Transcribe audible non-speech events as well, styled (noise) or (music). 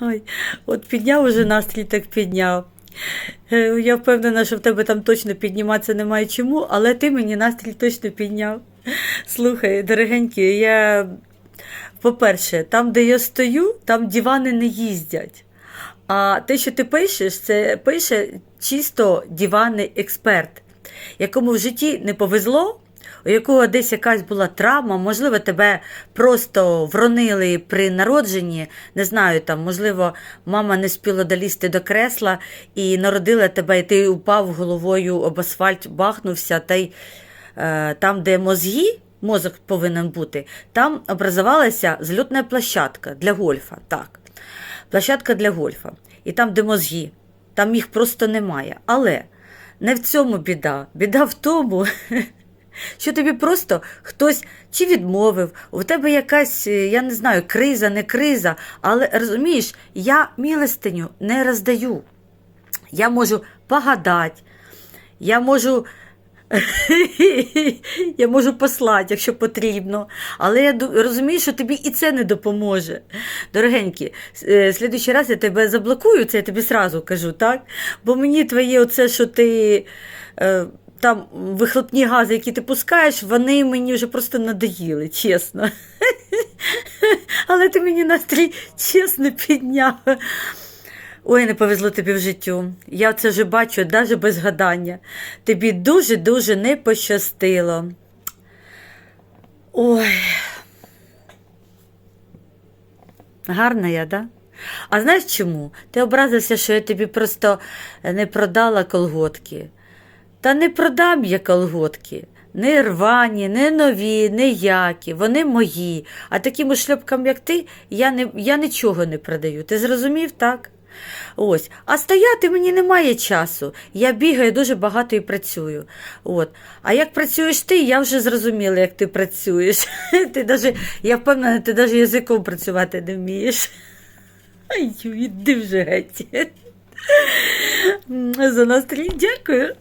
Ой, от підняв уже настрій, так підняв. Е, Я впевнена, що в тебе там точно підніматися немає чому, але ти мені настрій точно підняв. Слухай, дорогенькі, я, по-перше, там, де я стою, там дивани не їздять. А те, що ти пишеш, це пише чисто диванний експерт, якому в житті не повезло, у якого десь якась була травма, можливо, тебе просто вронили при народженні, не знаю, там, можливо, мама не спіла долізти до кресла і народила тебе, і ти упав головою об асфальт, бахнувся, та й е, там, де мозги, мозок повинен бути, там образувалася зльотна площадка для гольфа. Так. Площадка для гольфа. І там, де мозги, там їх просто немає. Але не в цьому біда. Біда в тому, (laughs) що тобі просто хтось чи відмовив, у тебе якась, е, я не знаю, криза, не криза, але розумієш, я милостиню не роздаю. Я можу погадати, я можу. (laughs) Я можу послати, якщо потрібно. Але я розумію, що тобі і це не допоможе. Дорогенькі, с- е, слідуючий раз я тебе заблокую, це я тобі сразу кажу, так? Бо мені твоє оце, що ти е, там вихлопні гази, які ти пускаєш, вони мені вже просто надоїли, чесно. (laughs) Але ти мені настрій чесно підняв. Ой, не повезло тобі в життю. Я це вже бачу, навіть без гадання. Тобі дуже-дуже не пощастило. Ой. Гарна я, да? А знаєш чому? Ти образився, що я тобі просто не продала колготки. Та не продам я колготки. Не рвані, не нові, не які, вони мої. А таким шльопкам, як ти, я, не, я нічого не продаю. Ти зрозумів, так? Ось. А стояти мені немає часу. Я бігаю дуже багато і працюю. От. А як працюєш ти, я вже зрозуміла, як ти працюєш. (laughs) Ти даже, я впевнена, ти навіть язиком працювати не вмієш. (laughs) Ай, іди вже геть. За настрій дякую.